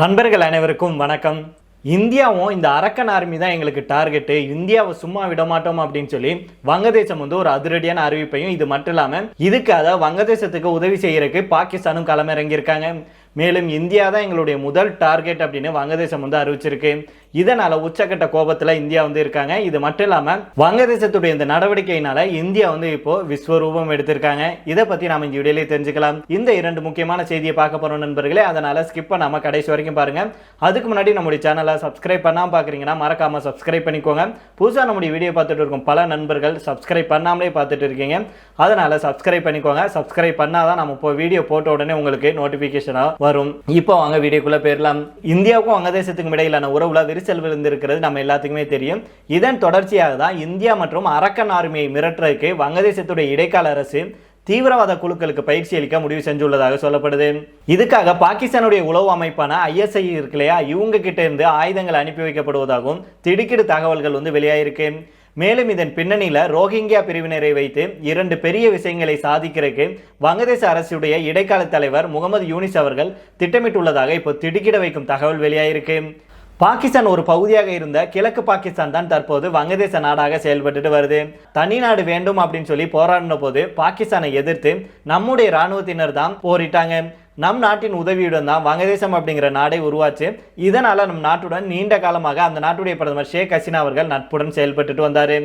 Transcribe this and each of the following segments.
நண்பர்கள் அனைவருக்கும் வணக்கம். இந்தியாவும் இந்த அரக்கன் ஆர்மி தான் எங்களுக்கு டார்கெட்டு. இந்தியாவை சும்மா விட மாட்டோம் அப்படின்னு சொல்லி வங்கதேசம் வந்து ஒரு அதிரடியான அறிவிப்பையும் இது மட்டும் இல்லாமல் இதுக்காக வங்கதேசத்துக்கு உதவி செய்யறதுக்கு பாகிஸ்தானும் களமிறங்கியிருக்காங்க. மேலும் இந்தியா தான் எங்களுடைய முதல் டார்கெட் அப்படின்னு வங்கதேசம் வந்து அறிவிச்சிருக்கு. இதனால உச்சக்கட்ட கோபத்துல இந்தியா வந்து இருக்காங்க. இது மட்டும் இல்லாம வங்கதேசத்துடைய இந்த நடவடிக்கையினால இந்தியா வந்து இப்போ விஸ்வரூபம் எடுத்திருக்காங்க. இதை பத்தி நாம இந்த வீடியோலயே தெரிஞ்சுக்கலாம். இந்த இரண்டு முக்கியமான செய்தியை பார்க்க போறோம் நண்பர்களே அதனால ஸ்கிப் பண்ணாம கடைசி வரைக்கும் பாருங்க. அதுக்கு முன்னாடி நம்முடைய சேனலை சப்ஸ்கிரைப் பண்ணாம பாக்குறீங்கன்னா மறக்காம சப்ஸ்கிரைப் பண்ணிக்கோங்க. புதுசா நம்முடைய வீடியோ பார்த்துட்டு இருக்கும் பல நண்பர்கள் சப்ஸ்கிரைப் பண்ணாமலே பார்த்துட்டு இருக்கீங்க. அதனால சப்ஸ்கிரைப் பண்ணிக்கோங்க. சப்ஸ்கிரைப் பண்ணாதான் நம்ம இப்போ வீடியோ போட்ட உடனே உங்களுக்கு நோட்டிபிகேஷனா வரும். இப்போ வாங்க வீடியோக்குள்ள போயிடலாம். இந்தியாவுக்கும் வங்கதேசத்துக்கும் இடையிலான உறவுல விரிசல் விழுந்திருக்கிறது நம்ம எல்லாத்துக்குமே தெரியும். இதன் தொடர்ச்சியாக தான் இந்தியா மற்றும் அரக்கன் ஆர்மியை மிரட்டுறதுக்கு வங்கதேசத்துடைய இடைக்கால அரசு தீவிரவாத குழுக்களுக்கு பயிற்சி அளிக்க முடிவு செஞ்சுள்ளதாக சொல்லப்படுது. இதுக்காக பாகிஸ்தானுடைய உளவு அமைப்பான ஐஎஸ்ஐ இருக்கு இல்லையா இவங்க கிட்ட இருந்து ஆயுதங்கள் அனுப்பி வைக்கப்படுவதாகவும் திடுக்கிடு தகவல்கள் வந்து வெளியாயிருக்கு. மேலும் இதன் பின்னணியில ரோஹிங்கியா பிரிவினரை வைத்து இரண்டு பெரிய விஷயங்களை சாதிக்கிறதுக்கு வங்கதேச அரசுடைய இடைக்கால தலைவர் முகமது யூனிஸ் அவர்கள் திட்டமிட்டுள்ளதாக இப்போ திடுக்கிட வைக்கும் தகவல் வெளியாயிருக்கு. பாகிஸ்தான் ஒரு பகுதியாக இருந்த கிழக்கு பாகிஸ்தான் தான் தற்போது வங்கதேச நாடாக செயல்பட்டுட்டு வருது. தனி நாடு வேண்டும் அப்படின்னு சொல்லி போராடின போது பாகிஸ்தானை எதிர்த்து நம்முடைய இராணுவத்தினர் தான் போரிட்டாங்க. நம் நாட்டின் உதவியுடன் தான் வங்கதேசம் அப்படிங்கிற நாடை உருவாச்சு. இதனால நம் நாட்டுடன் நீண்ட காலமாக அந்த நாட்டுடைய பிரதமர் ஷேக் ஹசீனா அவர்கள் நட்புடன் செயல்பட்டுட்டு வந்தாரு.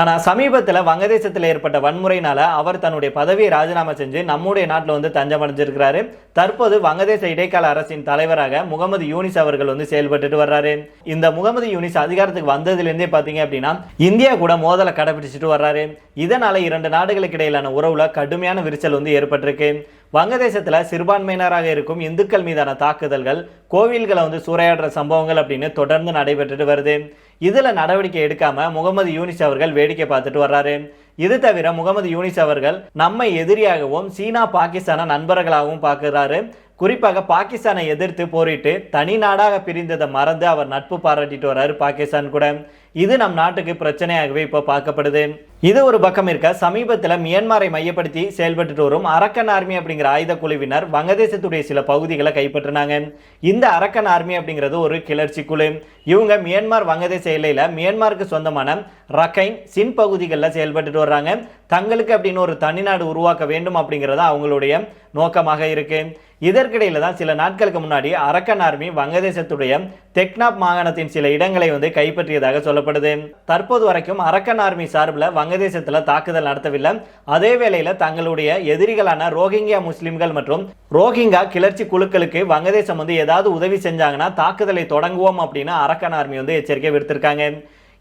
ஆனால் சமீபத்தில் வங்கதேசத்தில் ஏற்பட்ட வன்முறையினால் அவர் தன்னுடைய பதவியை ராஜினாமா செஞ்சு நம்முடைய நாட்டில் வந்து தஞ்சமடைஞ்சிருக்கிறாரு. தற்போது வங்கதேச இடைக்கால அரசின் தலைவராக முகமது யூனிஸ் அவர்கள் வந்து செயல்பட்டுட்டு வர்றாரு. இந்த முகமது யூனிஸ் அதிகாரத்துக்கு வந்ததுலேருந்தே பார்த்தீங்க அப்படின்னா இந்தியா கூட மோதலை கடைபிடிச்சிட்டு வர்றாரு. இதனால் இரண்டு நாடுகளுக்கு இடையிலான உறவுல கடுமையான விரிசல் வந்து ஏற்பட்டிருக்கு. வங்கதேசத்தில் சிறுபான்மையினராக இருக்கும் இந்துக்கள் மீதான தாக்குதல்கள் கோவில்களை வந்து சூறையாடுற சம்பவங்கள் அப்படின்னு தொடர்ந்து நடைபெற்றுட்டு வருது. இதில் நடவடிக்கை எடுக்காமல் முகமது யூனிஸ் அவர்கள் வேடிக்கை பார்த்துட்டு வர்றாரு. இது தவிர முகமது யூனிஸ் அவர்கள் நம்மை எதிரியாகவும் சீனா பாகிஸ்தானை நண்பர்களாகவும் பார்க்குறாரு. குறிப்பாக பாகிஸ்தானை எதிர்த்து போரிட்டு தனி நாடாக பிரிந்ததை மறந்து அவர் நட்பு பாராட்டிட்டு வர்றாரு பாகிஸ்தான் கூட. இது நம் நாட்டுக்கு பிரச்சனையாகவே இப்போ பார்க்கப்படுது. இது ஒரு பக்கம் இருக்க சமீபத்தில் மியான்மரை மையப்படுத்தி செயல்பட்டு வரும் அரக்கன் ஆர்மி அப்படிங்கிற ஆயுத குழுவினர் வங்கதேசத்துடைய சில பகுதிகளை கைப்பற்றினாங்க. இந்த அரக்கன் ஆர்மி அப்படிங்கிறது ஒரு கிளர்ச்சி குழு. இவங்க மியான்மர் வங்கதேச எல்லையில் மியான்மருக்கு சொந்தமான ரக்கைன் சின் பகுதிகளில் செயல்பட்டுட்டு வர்றாங்க. தங்களுக்கு அப்படின்னு ஒரு தனிநாடு உருவாக்க வேண்டும் அப்படிங்கிறது அவங்களுடைய நோக்கமாக இருக்கு. இதற்கிடையில தான் சில நாட்களுக்கு முன்னாடி அரக்கன் ஆர்மி வங்கதேசத்துடைய தெக்னாப் மாகாணத்தின் சில இடங்களை வந்து கைப்பற்றியதாக சொல்லப்படுது. தற்போது வரைக்கும் அரக்கன் ஆர்மி சார்பில் வங்கதேசத்தில் தாக்குதல் நடத்தவில்லை. அதே வேளையில் தங்களுடைய எதிரிகளான ரோஹிங்கியா முஸ்லிம்கள் மற்றும் ரோஹிங்கா கிளர்ச்சி குழுக்களுக்கு வங்கதேசம் வந்து ஏதாவது உதவி செஞ்சாங்கன்னா தாக்குதலை தொடங்குவோம் அப்படின்னு அரக்கன் ஆர்மி வந்து எச்சரிக்கை விடுத்திருக்காங்க.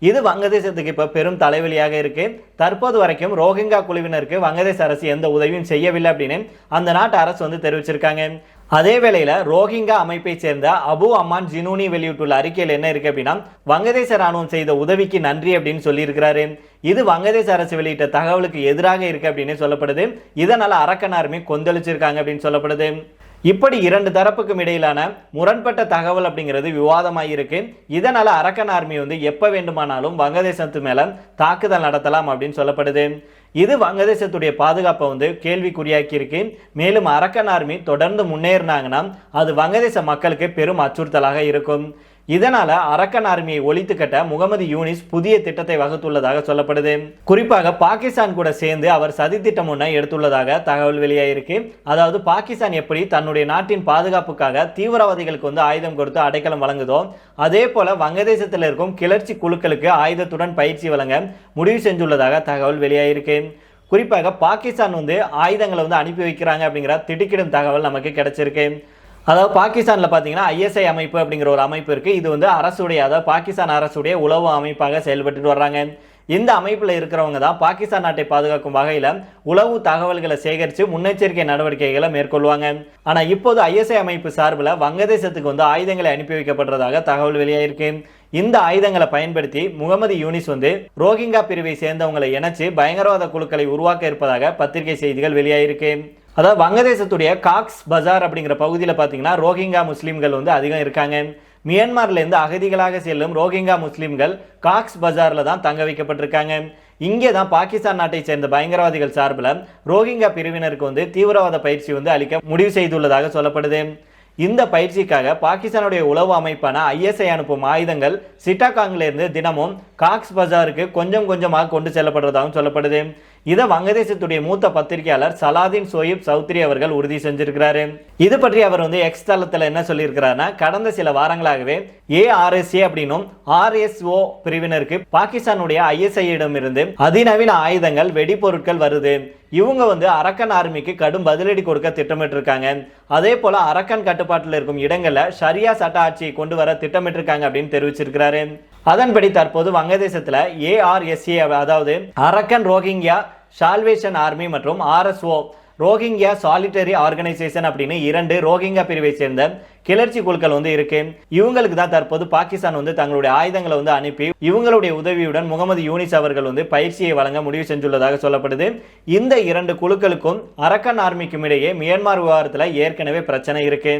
இது வங்கதேசத்துக்கு இப்போ பெரும் தலைவலியாக இருக்கு. தற்போது வரைக்கும் ரோஹிங்கா குழுவினருக்கு வங்கதேச அரசு எந்த உதவியும் செய்யவில்லை அப்படின்னு அந்த நாட்டு அரசு வந்து தெரிவிச்சிருக்காங்க. அதே வேளையில் ரோஹிங்கா அமைப்பை சேர்ந்த அபு அம்மான் ஜினூனி வெளியிட்டுள்ள அறிக்கையில் என்ன இருக்கு அப்படின்னா வங்கதேச ராணுவம் செய்த உதவிக்கு நன்றி அப்படின்னு சொல்லியிருக்கிறாரு. இது வங்கதேச அரசு வெளியிட்ட தகவலுக்கு எதிராக இருக்கு அப்படின்னு சொல்லப்படுது. இதனால அரக்கன் ஆர்மி கொந்தளிச்சிருக்காங்க அப்படின்னு சொல்லப்படுது. இப்படி இரண்டு தரப்புக்கும் இடையிலான முரண்பட்ட தகவல் அப்படிங்கிறது விவாதமாக இதனால் இதனால அரக்கன் ஆர்மி வந்து எப்போ வேண்டுமானாலும் வங்கதேசத்து மேலே தாக்குதல் நடத்தலாம் அப்படின்னு சொல்லப்படுது. இது வங்கதேசத்துடைய பாதுகாப்பை வந்து கேள்விக்குறியாக்கியிருக்கு. மேலும் அரக்கன் ஆர்மி தொடர்ந்து முன்னேறினாங்கன்னா அது வங்கதேச மக்களுக்கு பெரும் அச்சுறுத்தலாக இருக்கும். இதனால அரக்கன் ஆர்மியை ஒழித்து கட்ட முகமது யூனிஸ் புதிய திட்டத்தை வகுத்துள்ளதாக சொல்லப்படுது. குறிப்பாக பாகிஸ்தான் கூட சேர்ந்து அவர் சதி திட்டம் ஒன்றை எடுத்துள்ளதாக தகவல் வெளியாயிருக்கு. அதாவது பாகிஸ்தான் எப்படி தன்னுடைய நாட்டின் பாதுகாப்புக்காக தீவிரவாதிகளுக்கு வந்து ஆயுதம் கொடுத்து அடைக்கலம் வழங்குதோ அதே போல வங்கதேசத்தில் இருக்கும் கிளர்ச்சி குழுக்களுக்கு ஆயுதத்துடன் பயிற்சி வழங்க முடிவு செஞ்சுள்ளதாக தகவல் வெளியாயிருக்கு. குறிப்பாக பாகிஸ்தான் வந்து ஆயுதங்களை வந்து அனுப்பி வைக்கிறாங்க அப்படிங்கிற திடுக்கிடும் தகவல் நமக்கு கிடைச்சிருக்கு. அதாவது பாகிஸ்தானில் பார்த்தீங்கன்னா ஐஎஸ்ஐ அமைப்பு அப்படிங்கிற ஒரு அமைப்பு இருக்குது இது வந்து அரசுடைய அதாவது பாகிஸ்தான் அரசுடைய உளவு அமைப்பாக செயல்பட்டு வர்றாங்க. இந்த அமைப்பில் இருக்கிறவங்க தான் பாகிஸ்தான் நாட்டை பாதுகாக்கும் வகையில் உளவு தகவல்களை சேகரித்து முன்னெச்சரிக்கை நடவடிக்கைகளை மேற்கொள்வாங்க. ஆனால் இப்போது ஐஎஸ்ஐ அமைப்பு சார்பில் வங்கதேசத்துக்கு வந்து ஆயுதங்களை அனுப்பி வைக்கப்படுறதாக தகவல் வெளியாயிருக்கு. இந்த ஆயுதங்களை பயன்படுத்தி முகமது யூனிஸ் வந்து ரோஹிங்கா பிரிவை சேர்ந்தவங்களை இணைச்சு பயங்கரவாத குழுக்களை உருவாக்க இருப்பதாக பத்திரிகை செய்திகள் வெளியாயிருக்கு. அதாவது வங்கதேசத்துடைய காக்ஸ் பஜார் அப்படிங்கிற பகுதியில் பார்த்தீங்கன்னா ரோஹிங்கா முஸ்லீம்கள் வந்து அதிகம் இருக்காங்க. மியான்மர்லேருந்து அகதிகளாக செல்லும் ரோஹிங்கா முஸ்லீம்கள் காக்ஸ் பஜாரில் தான் தங்க வைக்கப்பட்டிருக்காங்க. இங்கே தான் பாகிஸ்தான் நாட்டை சேர்ந்த பயங்கரவாதிகள் சார்பில் ரோஹிங்கா பிரிவினருக்கு வந்து தீவிரவாத பயிற்சி வந்து அளிக்க முடிவு செய்துள்ளதாக சொல்லப்படுது. இந்த பயிற்சிக்காக பாகிஸ்தானுடைய உளவு அமைப்பான ஐஎஸ்ஐ அனுப்பும் ஆயுதங்கள் சிட்டாகாங்கிலிருந்து தினமும் காக்ஸ் பஜாருக்கு கொஞ்சம் கொஞ்சமாக கொண்டு செல்லப்படுறதாகவும் சொல்லப்படுது. இதை வங்கதேசத்துடைய மூத்த பத்திரிகையாளர் சலாதீன் சோயிப் சௌத்ரி அவர்கள் உறுதி செஞ்சிருக்கிறாரு. இது பற்றி அவர் வந்து எக்ஸ் தளத்தில் என்ன சொல்லியிருக்கிறாருன்னா கடந்த சில வாரங்களாகவே ஏஆர்எஸ்ஏ அப்படின்னும் ஆர்எஸ்ஓ பிரிவினருக்கு பாகிஸ்தானுடைய ஐஎஸ்ஐயிடம் இருந்து அதிநவீன ஆயுதங்கள் வெடிபொருட்கள் வருது. இவங்க வந்து அரக்கன் ஆர்மிக்கு கடும் பதிலடி கொடுக்க திட்டமிட்டிருக்காங்க. அதே போல அரக்கன் கட்டுப்பாட்டில் இருக்கும் இடங்களில் ஷரியா சட்ட ஆட்சியை கொண்டு வர திட்டமிட்டிருக்காங்க அப்படின்னு தெரிவிச்சிருக்கிறாரு. அதன்படி தற்போது வங்கதேசத்தில் ஏஆர்எஸ்ஏ அதாவது அரக்கன் ரோஹிங்கியா சால்வேஷன் ஆர்மி மற்றும் ஆர்எஸ்ஓ ரோஹிங்கியா சாலிட்டரி ஆர்கனைசேஷன் அப்படின்னு இரண்டு ரோஹிங்கா பிரிவை சேர்ந்த கிளர்ச்சி குழுக்கள் வந்து இருக்கு. இவங்களுக்கு தான் தற்போது பாகிஸ்தான் வந்து தங்களுடைய ஆயுதங்களை வந்து அனுப்பி இவங்களுடைய உதவியுடன் முகமது யூனிஸ் அவர்கள் வந்து பயிற்சியை வழங்க முடிவு செஞ்சுள்ளதாக சொல்லப்படுது. இந்த இரண்டு குழுக்களுக்கும் அரக்கன் ஆர்மிக்கும் இடையே மியான்மர் விவகாரத்தில் ஏற்கனவே பிரச்சனை இருக்கு.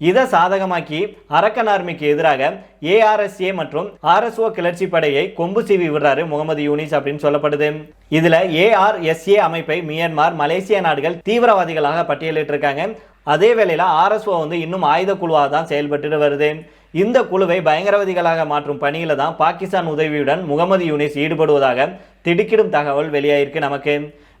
இதை சாதகமாக்கி அரக்கன் ஆர்மிக்கு எதிராக ஏஆர்எஸ்ஏ மற்றும் ஆர்எஸ்ஓ கிளர்ச்சி படையை கொம்பு சீவி விடுறாரு முகமது யூனிஸ் அப்படின்னு சொல்லப்படுது. இதுல ஏஆர்எஸ்ஏ அமைப்பை மியான்மர் மலேசிய நாடுகள் தீவிரவாதிகளாக பட்டியலிட்டிருக்காங்க. அதே வேளையில் ஆர்எஸ்ஓ வந்து இன்னும் ஆயுத குழுவாக தான் செயல்பட்டு வருது. இந்த குழுவை பயங்கரவாதிகளாக மாற்றும் பணியில தான் பாகிஸ்தான் உதவியுடன் முகமது யூனிஸ் ஈடுபடுவதாக திடுக்கிடும் தகவல் வெளியாயிருக்கு நமக்கு.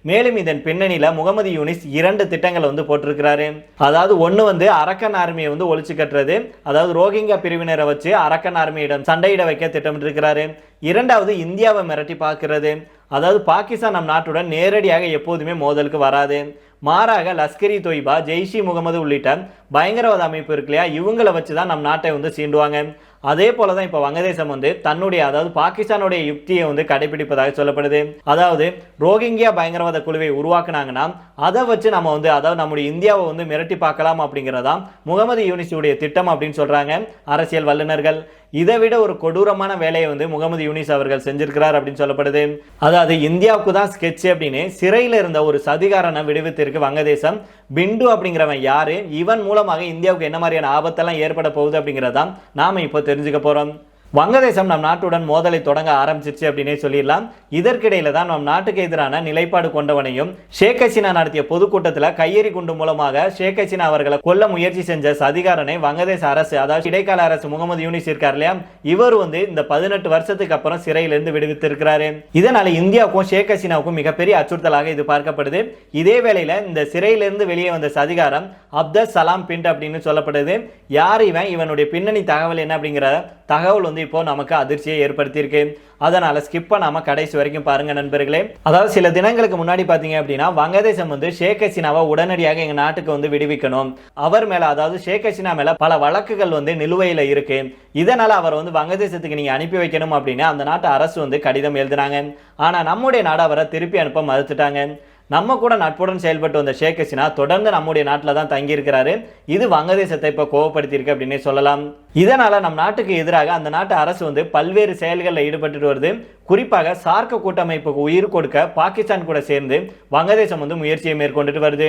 மேலும் இதன் பின்னணியில் முகமது யூனிஸ் இரண்டு திட்டங்களை வந்து போட்டிருக்கிறாரு. அதாவது ஒன்று வந்து அரக்கன் ஆர்மியை வந்து ஒழிச்சு கட்டுறது அதாவது ரோஹிங்கா பிரிவினரை வச்சு அரக்கன் ஆர்மியிடம் சண்டையிட வைக்க திட்டமிட்டிருக்கிறாரு. இரண்டாவது இந்தியாவை மிரட்டி பார்க்கிறது அதாவது பாகிஸ்தான் நம் நாட்டுடன் நேரடியாக எப்போதுமே மோதலுக்கு வராது. மாறாக லஷ்கரி தொய்பா ஜெய்ஷி முகமது உள்ளிட்ட பயங்கரவாத அமைப்பு இருக்கு இல்லையா இவங்களை வச்சு தான் நம் நாட்டை வந்து சீண்டுவாங்க. அதே போல தான் இப்போ வங்கதேசம் வந்து தன்னுடைய அதாவது பாகிஸ்தானுடைய யுக்தியை வந்து கடைபிடிப்பதாக சொல்லப்படுது. அதாவது ரோஹிங்கியா பயங்கரவாத குழுவை உருவாக்குனாங்கன்னா அதை வச்சு நம்ம வந்து அதாவது நம்முடைய இந்தியாவை வந்து மிரட்டி பார்க்கலாம் அப்படிங்கிறதா முகமது யூனிஸுடைய திட்டம் அப்படின்னு சொல்றாங்க அரசியல் வல்லுநர்கள். இதை விட ஒரு கொடூரமான வேலையை வந்து முகமது யூனிஸ் அவர்கள் செஞ்சிருக்கிறார் அப்படின்னு சொல்லப்படுது. அதாவது இந்தியாவுக்கு தான் ஸ்கெட்ச் அப்படின்னு சிறையில் இருந்த ஒரு சதிகாரனை விடுவித்திருக்கு வங்கதேசம். பிண்டு அப்படிங்கிறவன் யாரு? இவன் மூலமாக இந்தியாவுக்கு என்ன மாதிரியான ஆபத்தெல்லாம் ஏற்பட போகுது அப்படிங்கிறதான் நாம இப்போ தெரிஞ்சுக்க போறோம். வங்கதேசம் நம் நாட்டுடன் மோதலை தொடங்க ஆரம்பிச்சிருச்சு அப்படின்னே சொல்லிடலாம். இதற்கிடையில தான் நம் நாட்டுக்கு எதிரான நிலைப்பாடு கொண்டவனையும் ஷேக் ஹசீனா நடத்திய பொதுக்கூட்டத்தில் கையெறி குண்டு மூலமாக ஷேக் ஹசீனா அவர்களை கொல்ல முயற்சி செஞ்ச சதிகாரனை வங்கதேச அரசு அதாவது இடைக்கால அரசு முகமது யூனிஸ் இருக்கார் இல்லையா? இவர் வந்து இந்த பதினெட்டு வருஷத்துக்கு அப்புறம் சிறையிலிருந்து விடுவித்திருக்கிறாரு. இதனால இந்தியாவுக்கும் ஷேக் ஹசீனாவுக்கும் மிகப்பெரிய அச்சுறுத்தலாக இது பார்க்கப்படுது. இதே வேளையில இந்த சிறையிலிருந்து வெளியே வந்த சதிகாரம் அப்தஸ் சலாம் பிண்ட் அப்படின்னு சொல்லப்படுது. யார் இவன்? இவனுடைய பின்னணி தகவல் என்ன அப்படிங்கிற தகவல் வந்து இப்போ நமக்கு அதிர்ச்சியை ஏற்படுத்தியிருக்கு. அதனால ஸ்கிப் பண்ணாம கடைசி வரைக்கும் பாருங்க நண்பர்களே. அதாவது சில தினங்களுக்கு முன்னாடி பாத்தீங்க அப்படின்னா வங்கதேசம் வந்து ஷேக் ஹசீனாவை உடனடியாக எங்க நாட்டுக்கு வந்து விடுவிக்கணும். அவர் மேல அதாவது ஷேக் ஹசீனா மேல பல வழக்குகள் வந்து நிலுவையில இருக்கு. இதனால அவர் வந்து வங்கதேசத்துக்கு நீங்க அனுப்பி வைக்கணும் அப்படின்னு அந்த நாட்டு அரசு வந்து கடிதம் எழுதினாங்க. ஆனா நம்முடைய நாடு அவரை திருப்பி அனுப்ப மறுத்துட்டாங்க. நம்ம கூட நட்புடன் செயல்பட்டு வந்த ஷேக் ஹசினா தொடர்ந்து நம்முடைய நாட்டில் தான் தங்கியிருக்கிறாரு. இது வங்கதேசத்தை இப்போ கோவப்படுத்தியிருக்கு அப்படின்னே சொல்லலாம். இதனால் நம் நாட்டுக்கு எதிராக அந்த நாட்டு அரசு வந்து பல்வேறு செயல்களில் ஈடுபட்டு வருது. குறிப்பாக சார்க்க கூட்டமைப்புக்கு உயிர் கொடுக்க பாகிஸ்தான் கூட சேர்ந்து வங்கதேசம் வந்து முயற்சியை மேற்கொண்டுட்டு வருது.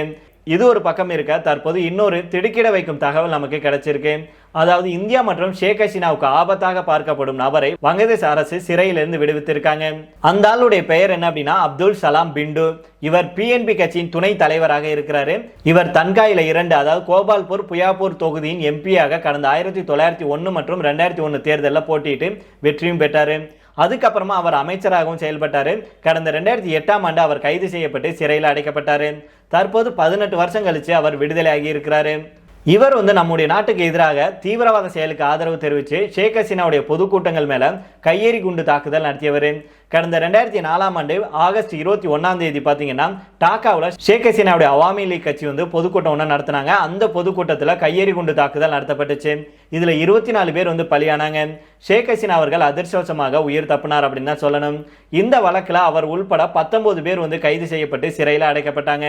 இது ஒரு பக்கம் இருக்க தற்போது இன்னொரு திடுக்கிட வைக்கும் தகவல் நமக்கு கிடைச்சிருக்கு. அதாவது இந்தியா மற்றும் ஷேக் ஹசீனாவுக்கு ஆபத்தாக பார்க்கப்படும் நபரை வங்கதேச அரசு சிறையிலிருந்து விடுவித்திருக்காங்க. அந்த ஆளுடைய பெயர் என்ன அப்படின்னா அப்துல் சலாம் பிண்டு. இவர் பிஎன்பி கட்சியின் துணை தலைவராக இருக்கிறாரு. இவர் தன்காயில இரண்டு அதாவது கோபால்பூர் புயாப்பூர் தொகுதியின் எம்பியாக கடந்த ஆயிரத்தி தொள்ளாயிரத்தி ஒன்று மற்றும் ரெண்டாயிரத்தி ஒன்று தேர்தலில் போட்டியிட்டு வெற்றியும் பெற்றாரு. அதுக்கப்புறமா அவர் அமைச்சராகவும் செயல்பட்டார். கடந்த ரெண்டாயிரத்தி எட்டாம் ஆண்டு அவர் கைது செய்யப்பட்டு சிறையில் அடைக்கப்பட்டார். தற்போது பதினெட்டு வருஷம் கழிச்சு அவர் விடுதலையாகி இருக்கிறாரு. இவர் வந்து நம்முடைய நாட்டுக்கு எதிராக தீவிரவாத செயலுக்கு ஆதரவு தெரிவித்து ஷேக் ஹசீனாவுடைய பொதுக்கூட்டங்கள் மேலே கையெறி குண்டு தாக்குதல் நடத்தியவர். கடந்த ரெண்டாயிரத்தி நாலாம் ஆண்டு ஆகஸ்ட் இருபத்தி ஒன்றாம் தேதி பார்த்தீங்கன்னா டாக்காவில் ஷேக் ஹசீனாவுடைய அவாமி லீக் கட்சி வந்து பொதுக்கூட்டம் ஒன்று நடத்தினாங்க. அந்த பொதுக்கூட்டத்தில் கையெறி குண்டு தாக்குதல் நடத்தப்பட்டுச்சு. இதில் இருபத்தி நாலு பேர் வந்து பலியானாங்க. ஷேக் ஹசீனா அவர்கள் அதிர்ஷ்டவசமாக உயிர் தப்பினார் அப்படின்னு தான் சொல்லணும். இந்த வழக்கில் அவர் உள்பட பத்தொன்பது பேர் வந்து கைது செய்யப்பட்டு சிறையில் அடைக்கப்பட்டாங்க.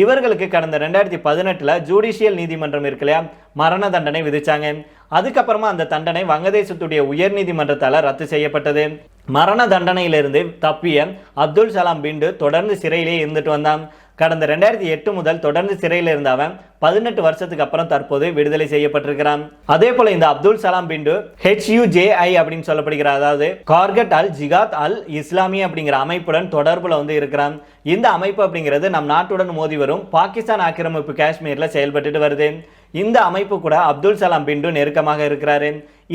இவர்களுக்கு கடந்த ரெண்டாயிரத்தி பதினெட்டில் ஜுடிஷியல் நீதிமன்றம் இருக்கு இல்லையா மரண தண்டனை விதிச்சாங்க. அதுக்கப்புறமா அந்த தண்டனை வங்கதேசத்துடைய உயர் நீதிமன்றத்தால் ரத்து செய்யப்பட்டது. மரண தண்டனையிலிருந்து தப்பிய அப்துல் சலாம் பிண்டு தொடர்ந்து சிறையிலே இருந்துட்டு வந்தான். கடந்த ரெண்டாயிரத்தி எட்டு முதல் தொடர்ந்து சிறையில் இருந்த அவன் பதினெட்டு வருஷத்துக்கு அப்புறம் தற்போது விடுதலை செய்யப்பட்டிருக்கிறான். அதே போல இந்த அப்துல் சலாம் பிண்டு ஹெச்யூஜேஐ அப்படின்னு சொல்லப்படுகிற அதாவது கார்கட் அல் ஜிகாத் அல் இஸ்லாமி அப்படிங்கிற அமைப்புடன் தொடர்புல வந்து இருக்கிறான். இந்த அமைப்பு அப்படிங்கிறது நம் நாட்டுடன் மோதி வரும் பாகிஸ்தான் ஆக்கிரமிப்பு காஷ்மீர்ல செயல்பட்டு வருது. இந்த அமைப்பு கூட அப்துல் சலாம் பிண்டு நெருக்கமாக இருக்கிறாரு.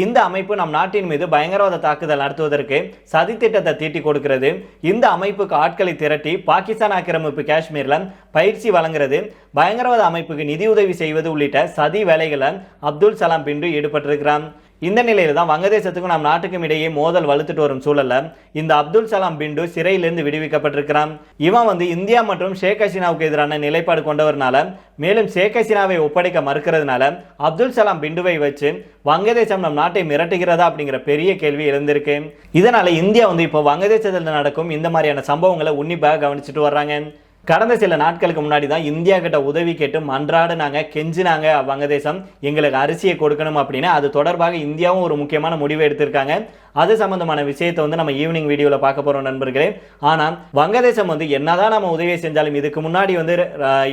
இந்த அமைப்பு நம் நாட்டின் மீது பயங்கரவாத தாக்குதல் நடத்துவதற்கு சதித்திட்டத்தை தீட்டி கொடுக்கிறது. இந்த அமைப்புக்கு ஆட்களை திரட்டி பாகிஸ்தான் ஆக்கிரமிப்பு காஷ்மீரில் பயிற்சி வழங்குறது பயங்கரவாத அமைப்புக்கு நிதியுதவி செய்வது உள்ளிட்ட சதி வேலைகளை அப்துல் சலாம் பிண்டு ஈடுபட்டிருக்கிறான். இந்த நிலையில் தான் வங்கதேசத்துக்கும் நம் நாட்டுக்கும் இடையே மோதல் வலுத்துட்டு வரும் சூழல்ல இந்த அப்துல் சலாம் பிண்டு சிறையிலிருந்து விடுவிக்கப்பட்டிருக்கிறான். இவன் வந்து இந்தியா மற்றும் ஷேக் ஹசீனாவுக்கு எதிரான நிலைப்பாடு கொண்டவர்னால மேலும் ஷேக் ஹசீனாவை ஒப்படைக்க மறுக்கிறதுனால அப்துல் சலாம் பிண்டுவை வச்சு வங்கதேசம் நம் நாட்டை மிரட்டுகிறதா அப்படிங்கிற பெரிய கேள்வி எழுந்திருக்கு. இதனால இந்தியா வந்து இப்போ வங்கதேசத்தில் நடக்கும் இந்த மாதிரியான சம்பவங்களை உன்னிப்பாக கவனிச்சுட்டு வர்றாங்க. கடந்த சில நாட்களுக்கு முன்னாடி தான் இந்தியா கிட்ட உதவி கேட்டு மன்றாடுனாங்க கெஞ்சினாங்க வங்கதேசம். எங்களுக்கு அரிசியை கொடுக்கணும் அப்படின்னு. அது தொடர்பாக இந்தியாவும் ஒரு முக்கியமான முடிவை எடுத்திருக்காங்க. அது சம்பந்தமான விஷயத்தை வந்து நம்ம ஈவினிங் வீடியோவில் பார்க்க போகிறோம் நண்பர்களே. ஆனால் வங்கதேசம் வந்து என்னதான் நம்ம உதவியை செஞ்சாலும் இதுக்கு முன்னாடி வந்து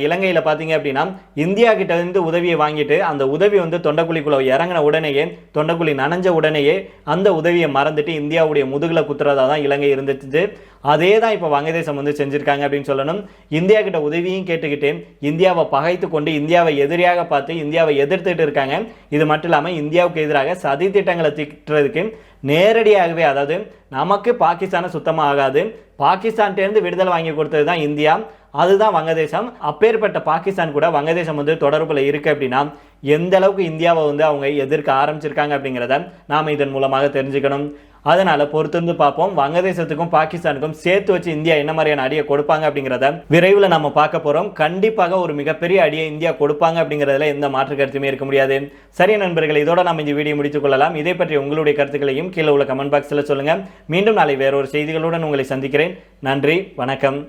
இலங்கையில் பார்த்தீங்க அப்படின்னா இந்தியா கிட்ட இருந்து உதவியை வாங்கிட்டு அந்த உதவி வந்து தொண்டக்குழிக்குள்ள இறங்கின உடனேயே தொண்டக்குழி நனைஞ்ச உடனேயே அந்த உதவியை மறந்துட்டு இந்தியாவுடைய முதுகில் குத்துறதா தான் இலங்கை இருந்துச்சு. அதே தான் இப்போ வங்கதேசம் வந்து செஞ்சுருக்காங்க அப்படின்னு சொல்லணும். இந்தியா கிட்ட உதவியும் கேட்டுக்கிட்டு இந்தியாவை பகைத்து கொண்டு இந்தியாவை எதிரியாக பார்த்து இந்தியாவை எதிர்த்துட்டு இருக்காங்க. இது மட்டும் இல்லாமல் இந்தியாவுக்கு எதிராக சதி திட்டங்களை திட்டுறதுக்கு நேரடியாகவே அதாவது நமக்கு பாகிஸ்தானை சுத்தமாக ஆகாது பாகிஸ்தான்கிட்டேருந்து விடுதலை வாங்கி கொடுத்தது தான் இந்தியா. அதுதான் வங்கதேசம். அப்பேற்பட்ட பாகிஸ்தான் கூட வங்கதேசம் வந்து தொடர்பில் இருக்குது அப்படின்னா எந்த அளவுக்கு இந்தியாவை வந்து அவங்க எதிர்க்க ஆரம்பிச்சிருக்காங்க அப்படிங்கிறத நாம் இதன் மூலமாக தெரிஞ்சுக்கணும். அதனால பொறுத்திருந்து பார்ப்போம். வங்கதேசத்துக்கும் பாகிஸ்தானுக்கும் சேர்த்து வச்சு இந்தியா என்ன மாதிரியான அடியை கொடுப்பாங்க அப்படிங்கிறத விரைவில் நம்ம பார்க்க போறோம். கண்டிப்பாக ஒரு மிகப்பெரிய அடியை இந்தியா கொடுப்பாங்க அப்படிங்கிறதுல எந்த மாற்று கருத்துமே இருக்க முடியாது. சரி நண்பர்கள் இதோட நம்ம இந்த வீடியோ முடித்துக் கொள்ளலாம். இதை பற்றி உங்களுடைய கருத்துக்களையும் கீழே உள்ள கமெண்ட் பாக்ஸில் சொல்லுங்க. மீண்டும் நாளை வேறொரு செய்திகளுடன் உங்களை சந்திக்கிறேன். நன்றி வணக்கம்.